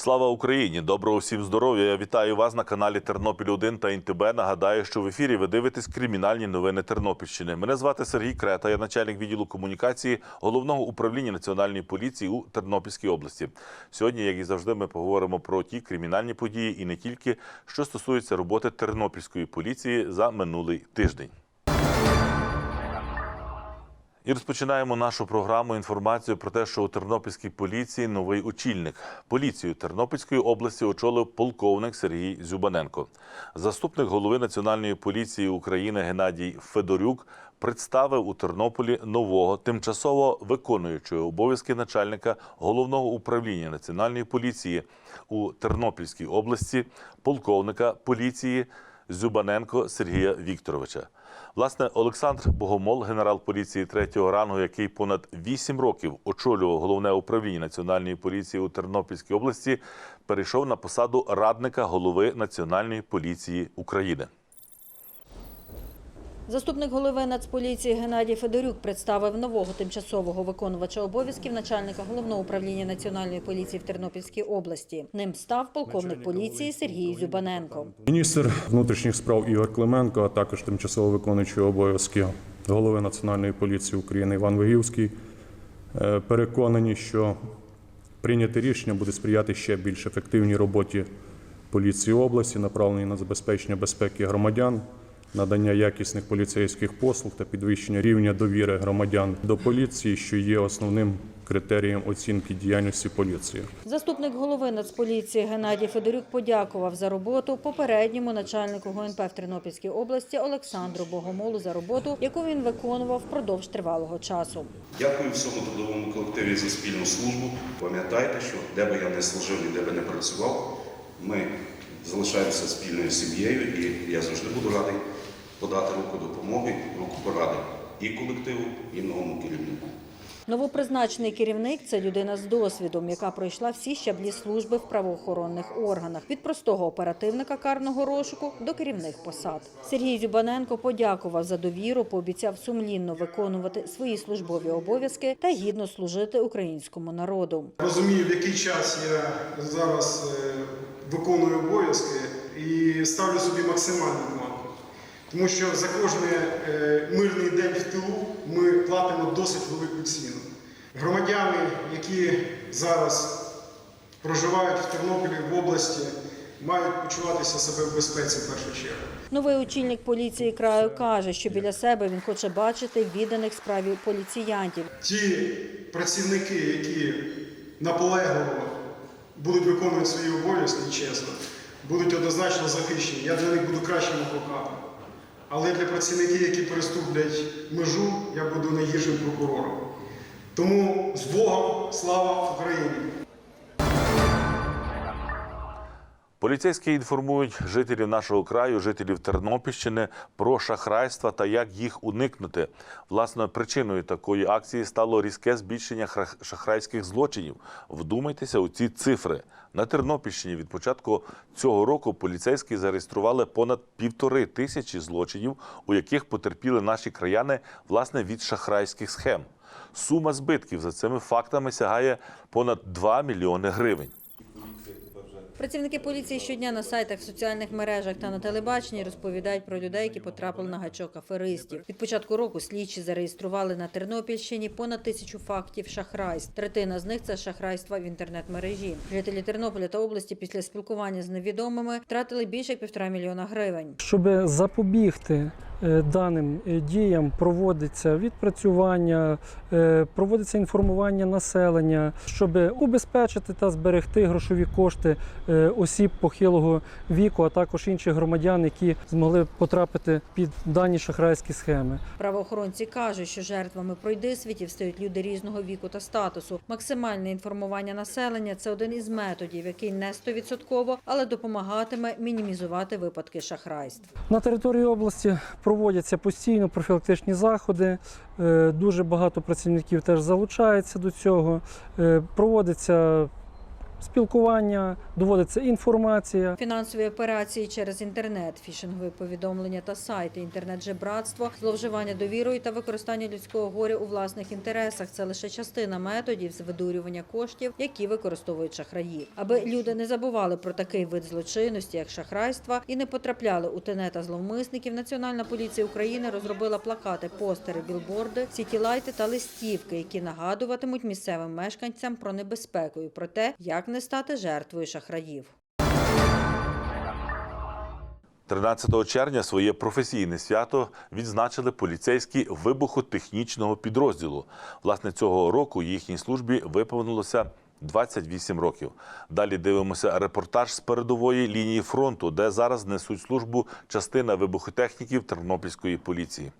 Слава Україні! Доброго всім здоров'я! Я вітаю вас на каналі Тернопіль 1 та ІНТБ. Нагадаю, що в ефірі ви дивитесь кримінальні новини Тернопільщини. Мене звати Сергій Крета, я начальник відділу комунікації головного управління національної поліції у Тернопільській області. Сьогодні, як і завжди, ми поговоримо про ті кримінальні події і не тільки, що стосуються роботи тернопільської поліції за минулий тиждень. І розпочинаємо нашу програму інформацію про те, що у Тернопільській поліції новий очільник. Поліцію Тернопільської області очолив полковник Сергій Зюбаненко. Заступник голови Національної поліції України Геннадій Федорюк представив у Тернополі нового тимчасово виконуючого обов'язки начальника головного управління Національної поліції у Тернопільській області, полковника поліції Зюбаненко Сергія Вікторовича. Власне, Олександр Богомол, генерал поліції третього рангу, який понад 8 років очолював головне управління національної поліції у Тернопільській області, перейшов на посаду радника голови Національної поліції України. Заступник голови Нацполіції Геннадій Федорюк представив нового тимчасового виконувача обов'язків начальника головного управління національної поліції в Тернопільській області. Ним став полковник поліції Сергій Зюбаненко. Міністр внутрішніх справ Ігор Клименко, а також тимчасово виконуючий обов'язки голови Національної поліції України Іван Вигівський е, переконані, що прийняте рішення буде сприяти ще більш ефективній роботі поліції області, направленій на забезпечення безпеки громадян, надання якісних поліцейських послуг та підвищення рівня довіри громадян до поліції, що є основним критерієм оцінки діяльності поліції. Заступник голови Нацполіції Геннадій Федорюк подякував за роботу попередньому начальнику ГУНП в Тернопільській області Олександру Богомолу за роботу, яку він виконував впродовж тривалого часу. Дякую всьому трудовому колективі за спільну службу. Пам'ятайте, що де би я не служив і де би не працював, ми залишаємося спільною сім'єю, і я завжди буду радий подати руку допомоги, руку поради і колективу, і новому керівнику. Новопризначений керівник це людина з досвідом, яка пройшла всі щаблі служби в правоохоронних органах від простого оперативника карного розшуку до керівних посад. Сергій Зюбаненко подякував за довіру, пообіцяв сумлінно виконувати свої службові обов'язки та гідно служити українському народу. Розумію, в який час я зараз е, виконую обов'язки і ставлю собі максимальну. Тому що за кожний е, мирний день в тилу ми платимо досить велику ціну. Громадяни, які зараз проживають в Тернополі в області, мають почуватися себе в безпеці в першу чергу. Новий очільник поліції краю каже, що біля себе він хоче бачити відданих справі поліціянтів. Ті працівники, які наполегливо будуть виконувати свої обов'язки чесно, будуть однозначно захищені. Я для них буду кращим адвокатом. Але для працівників, які переступлять межу, я буду найгіршим прокурором. Тому з Богом слава Україні! Поліцейські інформують жителів нашого краю, жителів Тернопільщини про шахрайства та як їх уникнути. Власне, причиною такої акції стало різке збільшення хра- шахрайських злочинів. Вдумайтеся у ці цифри. На Тернопільщині від початку цього року поліцейські зареєстрували понад півтори тисячі злочинів, у яких потерпіли наші краяни власне від шахрайських схем. Сума збитків за цими фактами сягає понад 2 мільйони гривень. Працівники поліції щодня на сайтах, соціальних мережах та на телебаченні розповідають про людей, які потрапили на гачок аферистів. Від початку року слідчі зареєстрували на Тернопільщині понад тисячу фактів шахрайств. Третина з них це шахрайства в інтернет-мережі. Жителі Тернополя та області після спілкування з невідомими втратили більше півтора мільйона гривень. Щоб запобігти даним е, діям, проводиться відпрацювання, е, проводиться інформування населення, щоб убезпечити та зберегти грошові кошти е, осіб похилого віку, а також інших громадян, які змогли потрапити під дані шахрайські схеми. Правоохоронці кажуть, що жертвами пройдисвітів стають люди різного віку та статусу. Максимальне інформування населення це один із методів, який не стовідсотково, але допомагатиме мінімізувати випадки шахрайств. На території області проводяться постійно профілактичні заходи. е, Дуже багато працівників теж залучається до цього. Е, Проводиться спілкування, доводиться інформація. Фінансові операції через інтернет, фішингові повідомлення та сайти, інтернет-жебратство, зловживання довірою та використання людського горя у власних інтересах це лише частина методів з видурювання коштів, які використовують шахраї. Аби люди не забували про такий вид злочинності, як шахрайства, і не потрапляли у тенета зловмисників. Національна поліція України розробила плакати, постери, білборди, сітілайти та листівки, які нагадуватимуть місцевим мешканцям про небезпеку і про те, як не стати жертвою шахраїв. 13 червня своє професійне свято відзначили поліцейські вибухотехнічного підрозділу. Власне, цього року їхній службі виповнилося 28 років. Далі дивимося репортаж з передової лінії фронту, де зараз несуть службу частина вибухотехніків Тернопільської поліції.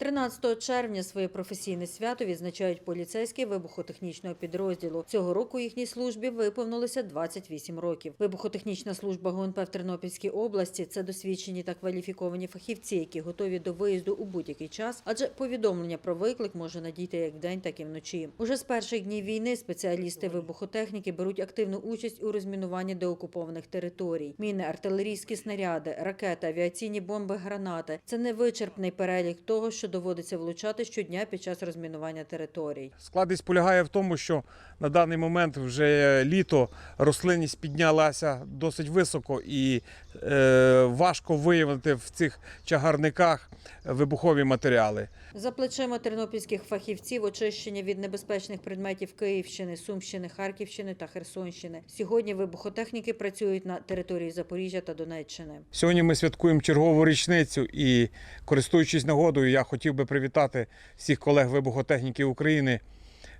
13 червня своє професійне свято відзначають поліцейські вибухотехнічного підрозділу. Цього року їхній службі виповнилося 28 років. Вибухотехнічна служба ГУНП в Тернопільській області це досвідчені та кваліфіковані фахівці, які готові до виїзду у будь-який час, адже повідомлення про виклик може надійти як вдень, так і вночі. Уже з перших днів війни спеціалісти вибухотехніки беруть активну участь у розмінуванні деокупованих територій. Міни, артилерійські снаряди, ракети, авіаційні бомби, гранати це невичерпний перелік того, що доводиться влучати щодня під час розмінування територій. Складність полягає в тому, що на даний момент вже літо рослинність піднялася досить високо і е, важко виявити в цих чагарниках вибухові матеріали. За плечима тернопільських фахівців очищення від небезпечних предметів Київщини, Сумщини, Харківщини та Херсонщини. Сьогодні вибухотехніки працюють на території Запоріжжя та Донеччини. Сьогодні ми святкуємо чергову річницю і, користуючись нагодою, я хотів би привітати всіх колег вибухотехніки України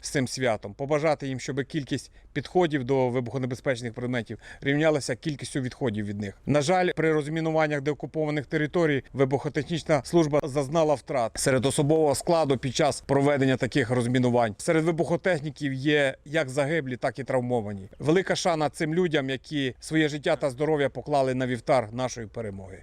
з цим святом, побажати їм, щоб кількість підходів до вибухонебезпечних предметів рівнялася кількістю відходів від них. На жаль, при розмінуваннях деокупованих територій вибухотехнічна служба зазнала втрат серед особового складу під час проведення таких розмінувань. Серед вибухотехніків є як загиблі, так і травмовані. Велика шана цим людям, які своє життя та здоров'я поклали на вівтар нашої перемоги.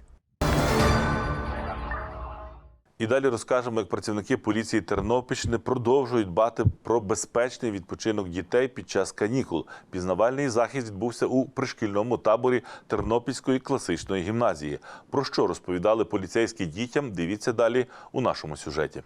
І далі розкажемо, як працівники поліції Тернопільщини продовжують дбати про безпечний відпочинок дітей під час канікул. Пізнавальний захід відбувся у пришкільному таборі Тернопільської класичної гімназії. Про що розповідали поліцейські дітям? Дивіться далі у нашому сюжеті.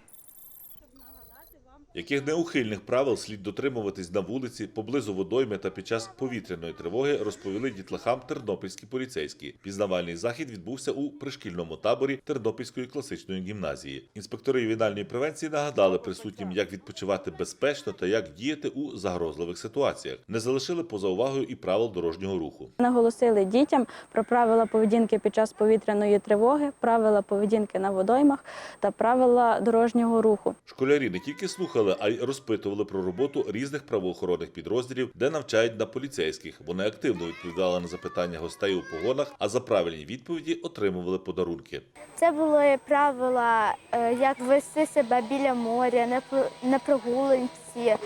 Яких неухильних правил слід дотримуватись на вулиці, поблизу водойми та під час повітряної тривоги, розповіли дітлахам тернопільські поліцейські. Пізнавальний захід відбувся у пришкільному таборі Тернопільської класичної гімназії. Інспектори ювенальної превенції нагадали присутнім, як відпочивати безпечно та як діяти у загрозливих ситуаціях. Не залишили поза увагою і правил дорожнього руху. Наголосили дітям про правила поведінки під час повітряної тривоги, правила поведінки на водоймах та правила дорожнього руху. Школярі не тільки слухали, а й розпитували про роботу різних правоохоронних підрозділів, де навчають на поліцейських. Вони активно відповідали на запитання гостей у погонах, а за правильні відповіді отримували подарунки. Це були правила, е, як вести себе біля моря, на прогулянці,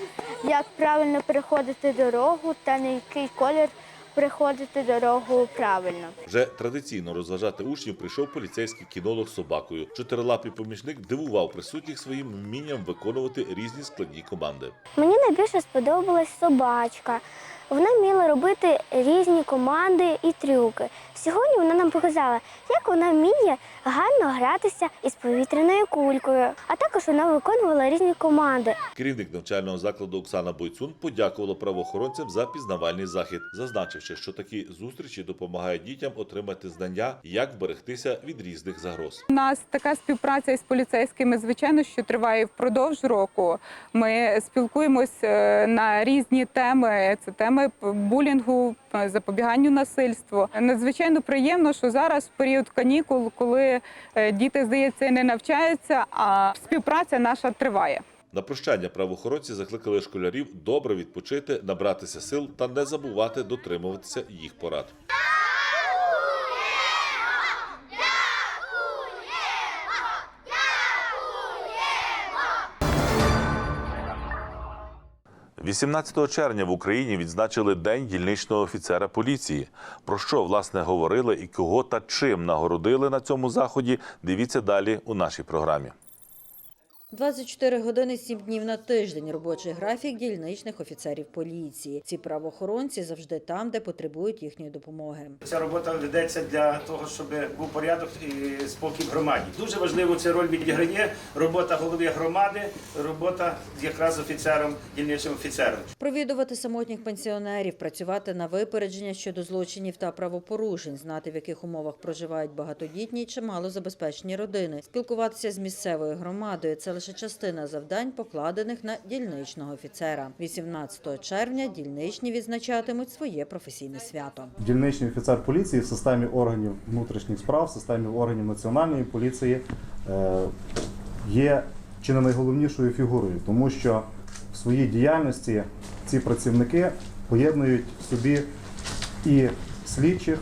як правильно переходити дорогу та на який колір переходити дорогу правильно. Вже традиційно розважати учнів прийшов поліцейський кінолог з собакою. Чотирилапий помічник дивував присутніх своїм вмінням виконувати різні складні команди. Мені найбільше сподобалась собачка. Вона вміла робити різні команди і трюки. Сьогодні вона нам показала, як вона вміє гарно гратися із повітряною кулькою, а також вона виконувала різні команди. Керівник навчального закладу Оксана Бойцун подякувала правоохоронцям за пізнавальний захід, зазначивши, що такі зустрічі допомагають дітям отримати знання, як вберегтися від різних загроз. У нас така співпраця із поліцейськими, звичайно, що триває впродовж року. Ми спілкуємось е, на різні теми. Це теми булінгу, е, запобіганню насильству. Надзвичайно приємно, що зараз в період канікул, коли е, діти, здається, не навчаються, а співпраця наша триває. На прощання правоохоронці закликали школярів добре відпочити, набратися сил та не забувати дотримуватися їх порад. – 18 червня в Україні відзначили День дільничного офіцера поліції. Про що власне говорили і кого та чим нагородили на цьому заході? Дивіться далі у нашій програмі. 24 години 7 днів на тиждень робочий графік дільничних офіцерів поліції. Ці правоохоронці завжди там, де потребують їхньої допомоги. Ця робота ведеться для того, щоб був порядок і спокій в громаді. Дуже важливо цю роль відіграє робота голови громади, робота якраз офіцером, дільничним офіцером. Провідувати самотніх пенсіонерів, працювати на випередження щодо злочинів та правопорушень, знати в яких умовах проживають багатодітні чи малозабезпечені родини, спілкуватися з місцевою громадою це лише частина завдань, покладених на дільничного офіцера. 18 червня дільничні відзначатимуть своє професійне свято. Дільничний офіцер поліції в системі органів внутрішніх справ, в системі органів національної поліції е, є чи не найголовнішою фігурою, тому що в своїй діяльності ці працівники поєднують в собі і слідчих,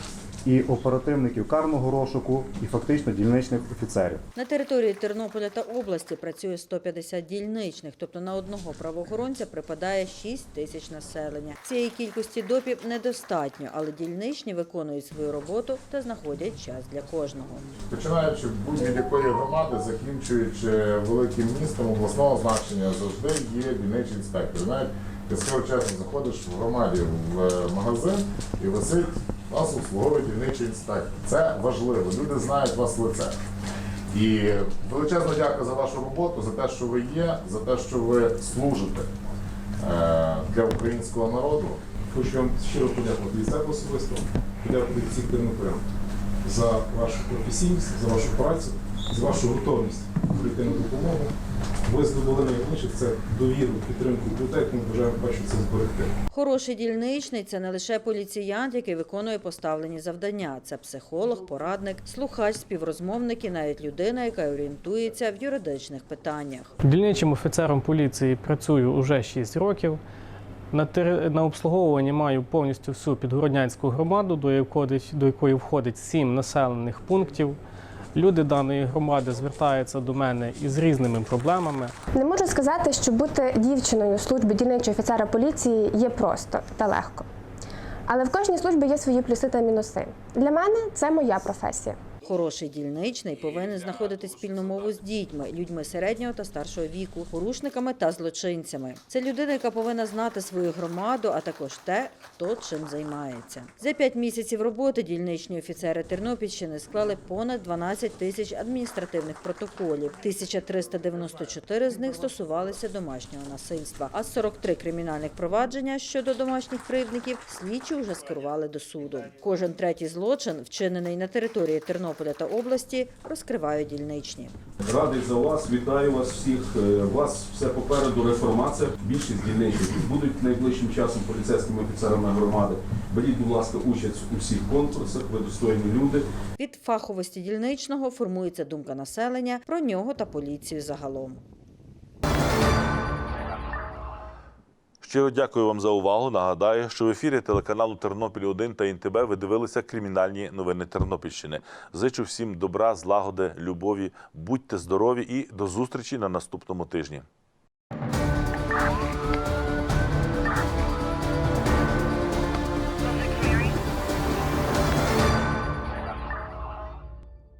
і оперативників карного розшуку, і фактично дільничних офіцерів. На території Тернополя та області працює 150 дільничних, тобто на одного правоохоронця припадає 6 тисяч населення. Цієї кількості допів недостатньо, але дільничні виконують свою роботу та знаходять час для кожного. Починаючи будь-якої громади, закінчуючи великим містом обласного значення, завжди є дільничий інспектор. Навіть ти скоро чесно заходиш в громаді в е, магазин і висить вас обслуговує дільничий інспектор. Це важливо. Люди знають вас лице. І величезна дяка за вашу роботу, за те, що ви є, за те, що ви служите е, для українського народу. Хочу вам щиро подякувати і себе особисто, подякувати всіх тернополян за вашу професійність, за вашу працю, за вашу готовність прийти на допомогу. Ви здобули найбільше це довіру, підтримку людей, тому бажаємо бачити це зберегти. Хороший дільничний це не лише поліціянт, який виконує поставлені завдання. Це психолог, порадник, слухач, співрозмовник і навіть людина, яка орієнтується в юридичних питаннях. Дільничим офіцером поліції працюю уже 6 років. На, тери- на обслуговуванні маю повністю всю підгороднянську громаду, до якої, до якої входить 7 населених пунктів. Люди даної громади звертаються до мене із різними проблемами. Не можу сказати, що бути дівчиною в службі дільничого офіцера поліції є просто та легко. Але в кожній службі є свої плюси та мінуси. Для мене це моя професія. Хороший дільничний повинен знаходити спільну мову з дітьми, людьми середнього та старшого віку, порушниками та злочинцями. Це людина, яка повинна знати свою громаду, а також те, хто чим займається. За п'ять місяців роботи дільничні офіцери Тернопільщини склали понад 12 тисяч адміністративних протоколів. 1394 з них стосувалися домашнього насильства, а 43 кримінальних провадження щодо домашніх кривдників слідчі вже скерували до суду. Кожен третій злочин, вчинений на території Тернополя та області, розкривають дільничні. Радий за вас, вітаю вас всіх. Е, У вас все попереду реформація. Більшість дільничників будуть найближчим часом поліцейськими офіцерами громади. Беріть, будь ласка, участь у всіх конкурсах. Ви достойні люди. Від фаховості дільничного формується думка населення про нього та поліцію загалом. Щиро дякую вам за увагу. Нагадаю, що в ефірі телеканалу Тернопіль 1 та НТБ ви дивилися кримінальні новини Тернопільщини. Зичу всім добра, злагоди, любові. Будьте здорові і до зустрічі на наступному тижні.